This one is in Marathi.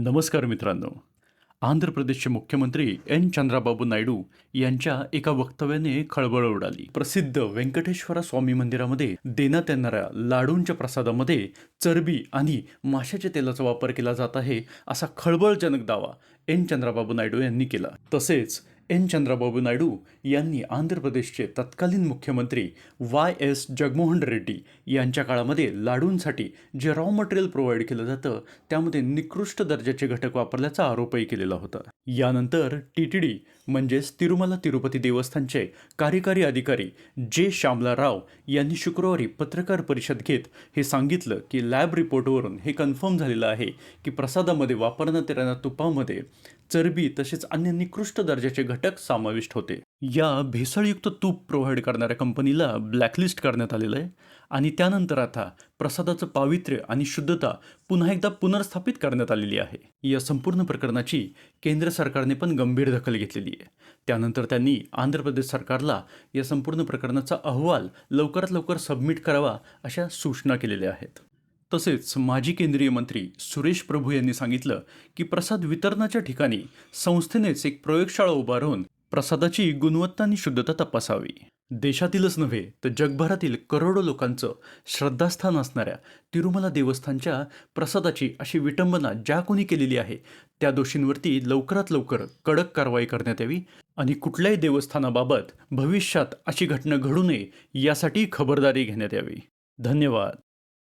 नमस्कार मित्रांनो. आंध्र प्रदेशचे मुख्यमंत्री एन. चंद्राबाबू नायडू यांच्या एका वक्तव्याने खळबळ उडाली. प्रसिद्ध व्यंकटेश्वरा स्वामी मंदिरामध्ये देण्यात येणाऱ्या लाडूंच्या प्रसादामध्ये चरबी आणि माशाच्या तेलाचा वापर केला जात आहे असा खळबळजनक दावा एन. चंद्राबाबू नायडू यांनी केला. तसेच एन. चंद्राबाबू नायडू यांनी आंध्र प्रदेशचे तत्कालीन मुख्यमंत्री वाय. एस. जगमोहन रेड्डी यांच्या काळामध्ये लाडूंसाठी जे रॉ मटेरियल प्रोव्हाइड केलं जातं त्यामध्ये निकृष्ट दर्जाचे घटक वापरल्याचा आरोपही केलेला होता. यानंतर टी टी डी म्हणजेच तिरुमला तिरुपती देवस्थानचे कार्यकारी अधिकारी जे. श्यामला राव यांनी शुक्रवारी पत्रकार परिषद घेत हे सांगितलं की लॅब रिपोर्टवरून हे कन्फर्म झालेलं आहे की प्रसादामध्ये वापरण्यात येणाऱ्या तुपामध्ये चरबी तसेच अन्य निकृष्ट दर्जाचे घटक समाविष्ट होते. या भेसळयुक्त तूप प्रोव्हाइड करणाऱ्या कंपनीला ब्लॅकलिस्ट करण्यात आलेलं आहे आणि त्यानंतर आता प्रसादाचं पावित्र्य आणि शुद्धता पुन्हा एकदा पुनर्स्थापित करण्यात आलेली आहे. या संपूर्ण प्रकरणाची केंद्र सरकारने पण गंभीर दखल घेतलेली आहे. त्यानंतर त्यांनी आंध्र प्रदेश सरकारला या संपूर्ण प्रकरणाचा अहवाल लवकरात लवकर सबमिट करावा अशा सूचना केलेल्या आहेत. तसेच माजी केंद्रीय मंत्री सुरेश प्रभू यांनी सांगितलं की प्रसाद वितरणाच्या ठिकाणी संस्थेनेच एक प्रयोगशाळा उभारून प्रसादाची गुणवत्ता आणि शुद्धता तपासावी. देशातीलच नव्हे तर जगभरातील करोडो लोकांचं श्रद्धास्थान असणाऱ्या तिरुमला देवस्थानच्या प्रसादाची अशी विटंबना ज्या कोणी केलेली आहे त्या दोषींवरती लवकरात लवकर कडक कारवाई करण्यात यावी आणि कुठल्याही देवस्थानाबाबत भविष्यात अशी घटना घडू नये यासाठी खबरदारी घेण्यात यावी. धन्यवाद.